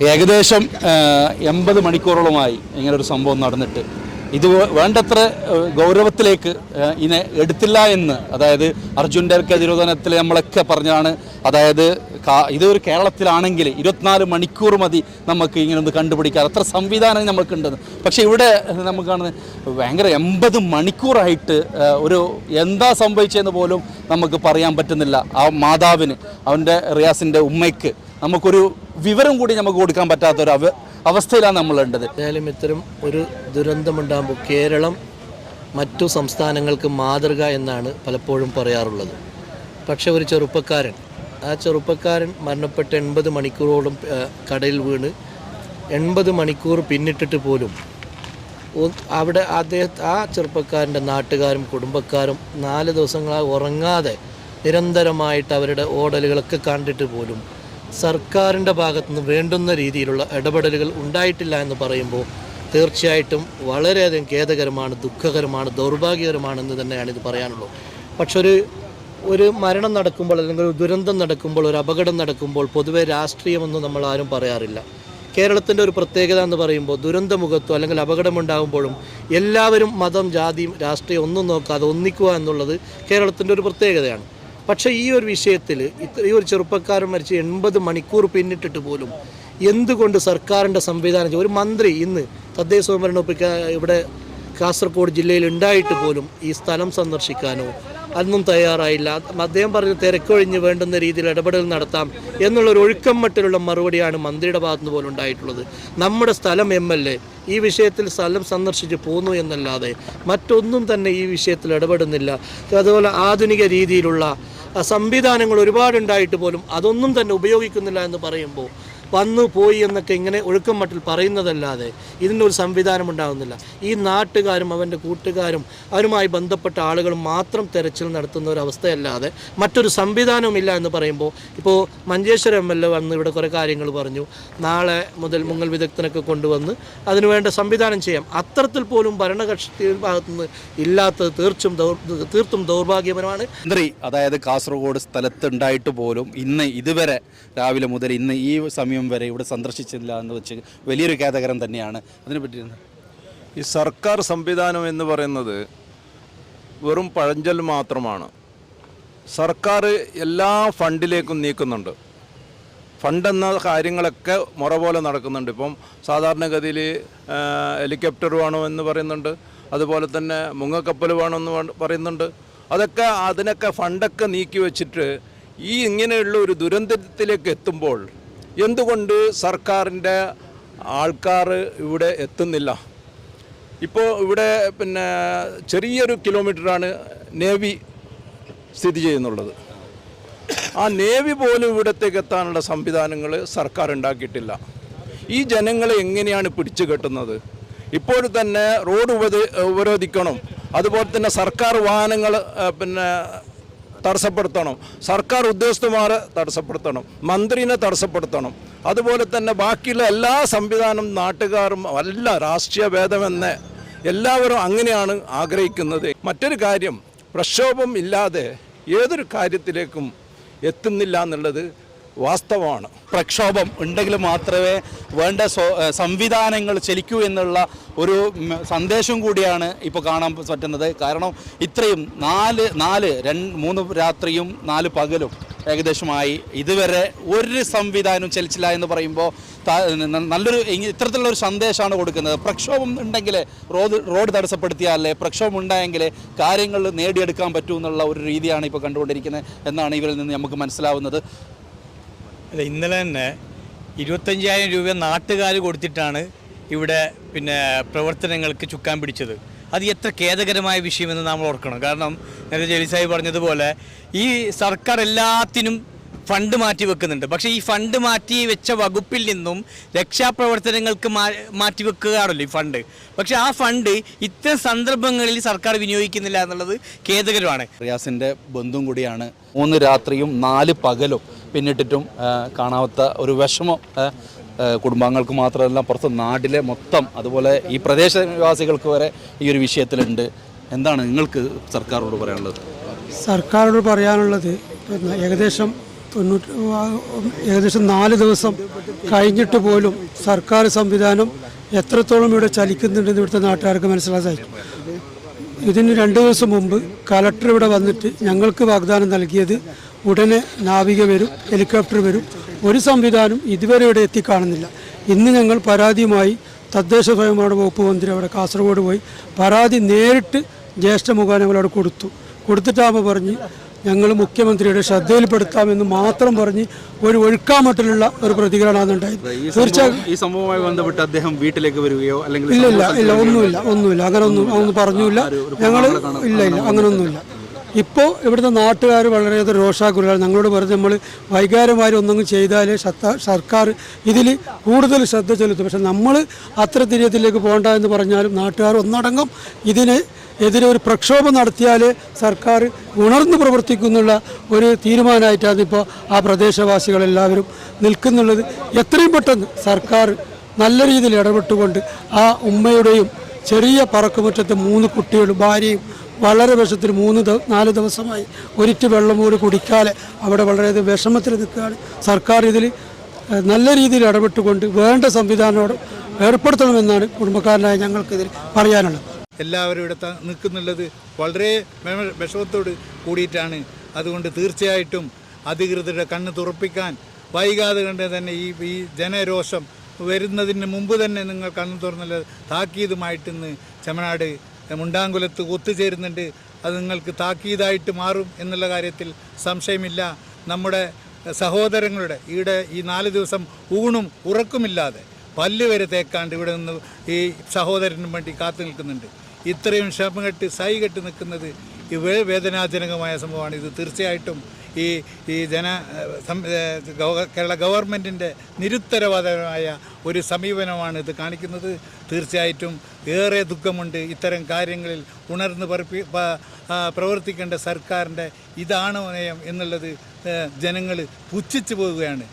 ഏകദേശം എൺപത് മണിക്കൂറോളമായി ഇങ്ങനെ ഒരു സംഭവം നടന്നിട്ട്. ഇത് വേണ്ടത്ര ഗൗരവത്തിലേക്ക് ഇതിനെ എടുത്തില്ല എന്ന് അതായത് അർജുന്റെ തിരോധനത്തിൽ നമ്മളൊക്കെ പറഞ്ഞാണ് അതായത് കാ- ഇത് ഒരു കേരളത്തിലാണെങ്കിൽ ഇരുപത്തിനാല് മണിക്കൂർ മതി നമുക്ക് ഇങ്ങനെ ഒന്ന് കണ്ടുപിടിക്കാൻ. അത്ര സംവിധാനം നമുക്കുണ്ടെന്ന് പക്ഷേ ഇവിടെ നമുക്ക് കാണുന്നത് ഭയങ്കര എൺപത് മണിക്കൂറായിട്ട് ഒരു എന്താ സംഭവിച്ചതെന്ന് പോലും നമുക്ക് പറയാൻ പറ്റുന്നില്ല. ആ മാതാവിന് അവന്റെ റിയാസിന്റെ ഉമ്മയ്ക്ക്. നമുക്കൊരു വിവരം കൂടി നമുക്ക് കൊടുക്കാൻ പറ്റാത്ത ഒരു അവ അവസ്ഥയിലാണ് നമ്മളുണ്ടത് ഏതായാലും ഇത്തരം ഒരു ദുരന്തമുണ്ടാകുമ്പോൾ കേരളം മറ്റു സംസ്ഥാനങ്ങൾക്ക് മാതൃക എന്നാണ് പലപ്പോഴും പറയാറുള്ളത്. പക്ഷെ ഒരു ചെറുപ്പക്കാരൻ ആ ചെറുപ്പക്കാരൻ മരണപ്പെട്ട് എൺപത് മണിക്കൂറോളം കടയിൽ വീണ് എൺപത് മണിക്കൂർ പിന്നിട്ടിട്ട് പോലും അവിടെ അദ്ദേഹം ആ ചെറുപ്പക്കാരന്റെ നാട്ടുകാരും കുടുംബക്കാരും നാല് ദിവസങ്ങളായി ഉറങ്ങാതെ നിരന്തരമായിട്ട് അവരുടെ ഓടലുകളൊക്കെ കണ്ടിട്ട് പോലും സർക്കാരിന്റെ ഭാഗത്തുനിന്ന് വേണ്ടുന്ന രീതിയിലുള്ള ഇടപെടലുകൾ ഉണ്ടായിട്ടില്ല എന്ന് പറയുമ്പോൾ തീർച്ചയായിട്ടും വളരെയധികം ഖേദകരമാണ് ദുഃഖകരമാണ് ദൗർഭാഗ്യകരമാണെന്ന് തന്നെയാണ് ഇത് പറയാനുള്ളത്. പക്ഷെ ഒരു ഒരു മരണം നടക്കുമ്പോൾ അല്ലെങ്കിൽ ഒരു ദുരന്തം നടക്കുമ്പോൾ ഒരു അപകടം നടക്കുമ്പോൾ പൊതുവെ രാഷ്ട്രീയമൊന്നും നമ്മൾ ആരും പറയാറില്ല. കേരളത്തിന്റെ ഒരു പ്രത്യേകത എന്ന് പറയുമ്പോൾ ദുരന്തമുഖത്തോ അല്ലെങ്കിൽ അപകടമുണ്ടാകുമ്പോഴും എല്ലാവരും മതം ജാതിയും രാഷ്ട്രീയം ഒന്നും നോക്കാതെ ഒന്നിക്കുക എന്നുള്ളത് കേരളത്തിന്റെ ഒരു പ്രത്യേകതയാണ്. പക്ഷേ ഈ ഒരു വിഷയത്തിൽ ഇത്ര ഈ ഒരു ചെറുപ്പക്കാരൻ മരിച്ച് എൺപത് മണിക്കൂർ പിന്നിട്ടിട്ട് പോലും എന്തുകൊണ്ട് സർക്കാരിന്റെ സംവിധാനം ഒരു മന്ത്രി ഇന്ന് തദ്ദേശ സ്വയംഭരണ ഇവിടെ കാസർഗോഡ് ജില്ലയിൽ ഉണ്ടായിട്ട് പോലും ഈ സ്ഥലം സന്ദർശിക്കാനോ അതൊന്നും തയ്യാറായില്ല. അദ്ദേഹം പറഞ്ഞ് തിരക്കൊഴിഞ്ഞ് വേണ്ടുന്ന രീതിയിൽ ഇടപെടൽ നടത്താം എന്നുള്ള ഒരു ഒഴുക്കം മട്ടിലുള്ള മറുപടിയാണ് മന്ത്രിയുടെ ഭാഗത്തുനിന്ന് പോലും ഉണ്ടായിട്ടുള്ളത്. നമ്മുടെ സ്ഥലം എം എൽ എ ഈ വിഷയത്തിൽ സ്ഥലം സന്ദർശിച്ച് പോന്നു എന്നല്ലാതെ മറ്റൊന്നും തന്നെ ഈ വിഷയത്തിൽ ഇടപെടുന്നില്ല. അതുപോലെ ആധുനിക രീതിയിലുള്ള സംവിധാനങ്ങൾ ഒരുപാടുണ്ടായിട്ട് പോലും അതൊന്നും തന്നെ ഉപയോഗിക്കുന്നില്ല എന്ന് പറയുമ്പോൾ വന്നു പോയി എന്നൊക്കെ ഇങ്ങനെ ഒഴുക്കം മട്ടിൽ പറയുന്നതല്ലാതെ ഇതിന്റെ ഒരു സംവിധാനം ഉണ്ടാകുന്നില്ല. ഈ നാട്ടുകാരും അവന്റെ കൂട്ടുകാരും അവരുമായി ബന്ധപ്പെട്ട ആളുകളും മാത്രം തെരച്ചിൽ നടത്തുന്ന ഒരു അവസ്ഥയല്ലാതെ മറ്റൊരു സംവിധാനവുമില്ല എന്ന് പറയുമ്പോൾ ഇപ്പോൾ മഞ്ചേശ്വരം എം എൽ എ വന്ന് ഇവിടെ കുറേ കാര്യങ്ങൾ പറഞ്ഞു. നാളെ മുതൽ മുങ്ങൽ വിദഗ്ധനൊക്കെ കൊണ്ടുവന്ന് അതിനുവേണ്ട സംവിധാനം ചെയ്യാം. അത്തരത്തിൽ പോലും ഭരണകക്ഷി ഭാഗത്തുനിന്ന് ഇല്ലാത്തത് തീർച്ചും തീർത്തും ദൗർഭാഗ്യപരമാണ്. അതായത് കാസർഗോഡ് സ്ഥലത്തുണ്ടായിട്ട് പോലും ഇന്ന് ഇതുവരെ രാവിലെ മുതൽ ഇന്ന് ഈ സമയം വരെ ഇവിടെ സന്ദർശിച്ചില്ല എന്ന് വെച്ച് വലിയൊരു ഖേദകരം തന്നെയാണ്. അതിനെപ്പറ്റി പറ്റി ഈ സർക്കാർ സംവിധാനം എന്ന് പറയുന്നത് വെറും പഴഞ്ചൽ മാത്രമാണ്. സർക്കാർ എല്ലാ ഫണ്ടിലേക്കും നീക്കുന്നുണ്ട്. ഫണ്ടെന്ന കാര്യങ്ങളൊക്കെ മുറ പോലെ നടക്കുന്നുണ്ട്. ഇപ്പം സാധാരണഗതിയിൽ ഹെലികോപ്റ്റർ വേണോ എന്ന് പറയുന്നുണ്ട്. അതുപോലെ തന്നെ മുങ്ങക്കപ്പൽ വേണമെന്ന് പറയുന്നുണ്ട്. അതൊക്കെ അതിനൊക്കെ ഫണ്ടൊക്കെ നീക്കി വെച്ചിട്ട് ഈ ഇങ്ങനെയുള്ള ഒരു ദുരന്തത്തിലേക്ക് എത്തുമ്പോൾ എന്തുകൊണ്ട് സർക്കാരിന്റെ ആൾക്കാർ ഇവിടെ എത്തുന്നില്ല? ഇപ്പോൾ ഇവിടെ പിന്നെ ചെറിയൊരു കിലോമീറ്ററാണ് നേവി സ്ഥിതി ചെയ്യുന്നുള്ളത്. ആ നേവി പോലും ഇവിടത്തേക്ക് എത്താനുള്ള സംവിധാനങ്ങൾ സർക്കാർ ഉണ്ടാക്കിയിട്ടില്ല. ഈ ജനങ്ങളെ എങ്ങനെയാണ് പിടിച്ചു കെട്ടുന്നത്? ഇപ്പോൾ തന്നെ റോഡ് ഉപര ഉപരോധിക്കണം. അതുപോലെ തന്നെ സർക്കാർ വാഹനങ്ങൾ പിന്നെ തടസ്സപ്പെടുത്തണം. സർക്കാർ ഉദ്യോഗസ്ഥന്മാരെ തടസ്സപ്പെടുത്തണം. മന്ത്രിനെ തടസ്സപ്പെടുത്തണം. അതുപോലെ തന്നെ ബാക്കിയുള്ള എല്ലാ സംവിധാനം നാട്ടുകാരും അല്ല രാഷ്ട്രീയ ഭേദമെന്ന് എല്ലാവരും അങ്ങനെയാണ് ആഗ്രഹിക്കുന്നത്. മറ്റൊരു കാര്യം പ്രക്ഷോഭം ഇല്ലാതെ ഏതൊരു കാര്യത്തിലേക്കും എത്തുന്നില്ല എന്നുള്ളത് വാസ്തവമാണ്. പ്രക്ഷോഭം ഉണ്ടെങ്കിൽ മാത്രമേ വേണ്ട സ്വ- സംവിധാനങ്ങൾ ചലിക്കൂ എന്നുള്ള ഒരു സന്ദേശം കൂടിയാണ് ഇപ്പോൾ കാണാൻ പറ്റുന്നത്. കാരണം ഇത്രയും നാല് നാല് രണ്ട് മൂന്ന് രാത്രിയും നാല് പകലും ഏകദേശമായി ഇതുവരെ ഒരു സംവിധാനവും ചലിച്ചില്ല എന്ന് പറയുമ്പോൾ നല്ലൊരു ഇത്തരത്തിലുള്ള ഒരു സന്ദേശമാണ് കൊടുക്കുന്നത്. പ്രക്ഷോഭം ഉണ്ടെങ്കിൽ റോഡ് റോഡ് തടസ്സപ്പെടുത്തിയാലേ പ്രക്ഷോഭം ഉണ്ടായെങ്കിൽ കാര്യങ്ങൾ നേടിയെടുക്കാൻ പറ്റൂ എന്നുള്ള ഒരു രീതിയാണ് ഇപ്പോൾ കണ്ടുകൊണ്ടിരിക്കുന്നത് എന്നാണ് ഇവരിൽ നിന്ന് നമുക്ക് മനസ്സിലാവുന്നത്. അല്ല ഇന്നലെ തന്നെ ഇരുപത്തഞ്ചായിരം രൂപ നാട്ടുകാർ കൊടുത്തിട്ടാണ് ഇവിടെ പിന്നെ പ്രവർത്തനങ്ങൾക്ക് ചുക്കാൻ പിടിച്ചത്. അത് എത്ര ഖേദകരമായ വിഷയമെന്ന് നമ്മൾ ഓർക്കണം. കാരണം നേരത്തെ ജലീസായി പറഞ്ഞതുപോലെ ഈ സർക്കാർ എല്ലാത്തിനും ഫണ്ട് മാറ്റി വെക്കുന്നുണ്ട്. പക്ഷേ ഈ ഫണ്ട് മാറ്റി വെച്ച വകുപ്പിൽ നിന്നും രക്ഷാപ്രവർത്തനങ്ങൾക്ക് മാറ്റി വെക്കുകയാണല്ലോ ഈ ഫണ്ട്. പക്ഷേ ആ ഫണ്ട് ഇത്തരം സന്ദർഭങ്ങളിൽ സർക്കാർ വിനിയോഗിക്കുന്നില്ല എന്നുള്ളത് ഖേദകരമാണ്. റിയാസിന്റെ ബന്ധുവും കൂടിയാണ് മൂന്ന് രാത്രിയും നാല് പകലും പിന്നിട്ടിട്ടും കാണാത്ത ഒരു വിഷമം കുടുംബാംഗങ്ങൾക്ക് മാത്രമല്ല പുറത്ത് നാട്ടിലെ മൊത്തം അതുപോലെ ഈ പ്രദേശവാസികൾക്ക് വരെ ഈ ഒരു വിഷയത്തിലുണ്ട്. എന്താണ് നിങ്ങൾക്ക് സർക്കാരോട് പറയാനുള്ളത്? സർക്കാരോട് പറയാനുള്ളത് ഏകദേശം തൊണ്ണൂറ്റി ഏകദേശം നാല് ദിവസം കഴിഞ്ഞിട്ട് പോലും സർക്കാർ സംവിധാനം എത്രത്തോളം ഇവിടെ ചലിക്കുന്നുണ്ടെന്ന് ഇവിടുത്തെ നാട്ടുകാർക്ക് മനസ്സിലാക്കാൻ ഇതിന് രണ്ട് ദിവസം മുമ്പ് കലക്ടർ ഇവിടെ വന്നിട്ട് ഞങ്ങൾക്ക് വാഗ്ദാനം നൽകിയത് ഉടനെ നാവിക വരും ഹെലികോപ്റ്റർ വരും. ഒരു സംവിധാനം ഇതുവരെ ഇവിടെ എത്തിക്കാണുന്നില്ല ഇന്ന് ഞങ്ങൾ പരാതിയുമായി തദ്ദേശ സ്വയംഭരണ വകുപ്പ് മന്ത്രി അവിടെ കാസർഗോഡ് പോയി പരാതി നേരിട്ട് ജ്യേഷ്ഠ മുഖാൻ ഞങ്ങളവിടെ കൊടുത്തു. കൊടുത്തിട്ടാകുമ്പോൾ പറഞ്ഞ് ഞങ്ങൾ മുഖ്യമന്ത്രിയുടെ ശ്രദ്ധയിൽപ്പെടുത്താമെന്ന് മാത്രം പറഞ്ഞ് ഒരു ഒഴുക്കാമട്ടിലുള്ള ഒരു പ്രതികരണമാണ് ഉണ്ടായത്. തീർച്ചയായും ഈ സംഭവവുമായി ബന്ധപ്പെട്ട് അദ്ദേഹം വീട്ടിലേക്ക് വരികയോ അല്ലെങ്കിൽ ഇല്ല ഇല്ല ഇല്ല ഒന്നുമില്ല ഒന്നുമില്ല അങ്ങനെ ഒന്നും ഒന്നും പറഞ്ഞില്ല. ഞങ്ങൾ ഇല്ല ഇല്ല അങ്ങനെയൊന്നുമില്ല ഇപ്പോൾ ഇവിടുത്തെ നാട്ടുകാർ വളരെയധികം രോഷാകുലാണ് ഞങ്ങളോട് പറഞ്ഞ് നമ്മൾ വൈകാരമായി ഒന്നും ചെയ്താലേ സർക്കാർ ഇതിൽ കൂടുതൽ ശ്രദ്ധ ചെലുത്തും. പക്ഷെ നമ്മൾ അത്ര തിരിയത്തിലേക്ക് പോകണ്ട എന്ന് പറഞ്ഞാലും നാട്ടുകാർ ഒന്നടങ്കം ഇതിന് എതിരെ ഒരു പ്രക്ഷോഭം നടത്തിയാൽ സർക്കാർ ഉണർന്ന് പ്രവർത്തിക്കുന്നുള്ള ഒരു തീരുമാനമായിട്ടാണ് ഇപ്പോൾ ആ പ്രദേശവാസികളെല്ലാവരും നിൽക്കുന്നുള്ളത്. എത്രയും പെട്ടെന്ന് സർക്കാർ നല്ല രീതിയിൽ ഇടപെട്ടുകൊണ്ട് ആ ഉമ്മയുടെയും ചെറിയ പറക്കുമുറ്റത്തെ മൂന്ന് കുട്ടികളും ഭാര്യയും വളരെ വിഷത്തിൽ മൂന്ന് നാല് ദിവസമായി ഒരിറ്റ് വെള്ളം പോലും കുടിക്കാതെ അവിടെ വളരെയധികം വിഷമത്തിൽ നിൽക്കുകയാണ്. സർക്കാർ ഇതിൽ നല്ല രീതിയിൽ ഇടപെട്ടുകൊണ്ട് വേണ്ട സംവിധാനത്തോട് ഏർപ്പെടുത്തണമെന്നാണ് കുടുംബക്കാരനായ ഞങ്ങൾക്കിതിൽ പറയാനുള്ളത്. എല്ലാവരും ഇവിടെ നിൽക്കുന്നുള്ളത് വളരെ വിഷമത്തോട് കൂടിയിട്ടാണ്. അതുകൊണ്ട് തീർച്ചയായിട്ടും അധികൃതരുടെ കണ്ണ് തുറപ്പിക്കാൻ വൈകാതെ കണ്ട് തന്നെ ഈ ഈ ജനരോഷം വരുന്നതിന് മുമ്പ് തന്നെ നിങ്ങൾ കണ്ണു തുറന്നുള്ള താക്കീതുമായിട്ട് ഇന്ന് ചെമനാട് മുണ്ടാങ്കുലത്ത് ഒത്തുചേരുന്നുണ്ട്. അത് നിങ്ങൾക്ക് താക്കീതായിട്ട് മാറും എന്നുള്ള കാര്യത്തിൽ സംശയമില്ല. നമ്മുടെ സഹോദരങ്ങളുടെ ഇവിടെ ഈ നാല് ദിവസം ഊണും ഉറക്കുമില്ലാതെ പല്ല് വരെ തേക്കാണ്ട് ഇവിടെ നിന്ന് ഈ സഹോദരനും വേണ്ടി കാത്തു നിൽക്കുന്നുണ്ട്. ഇത്രയും ക്ഷമ കെട്ട് സൈ കെട്ട് നിൽക്കുന്നത് ഇവ വേദനാജനകമായ സംഭവമാണ്. ഇത് തീർച്ചയായിട്ടും ഈ ഈ ജന കേരള ഗവൺമെന്റിന്റെ നിരുത്തരവാദമായ ഒരു സമീപനമാണ് ഇത് കാണിക്കുന്നത്. തീർച്ചയായിട്ടും ഏറെ ദുഃഖമുണ്ട് ഇത്തരം കാര്യങ്ങളിൽ ഉണർന്ന് പറപ്പി പ്രവർത്തിക്കേണ്ട സർക്കാരിന്റെ ഇതാണ് നയം എന്നുള്ളത് ജനങ്ങൾ പുച്ഛിച്ചു പോവുകയാണ്.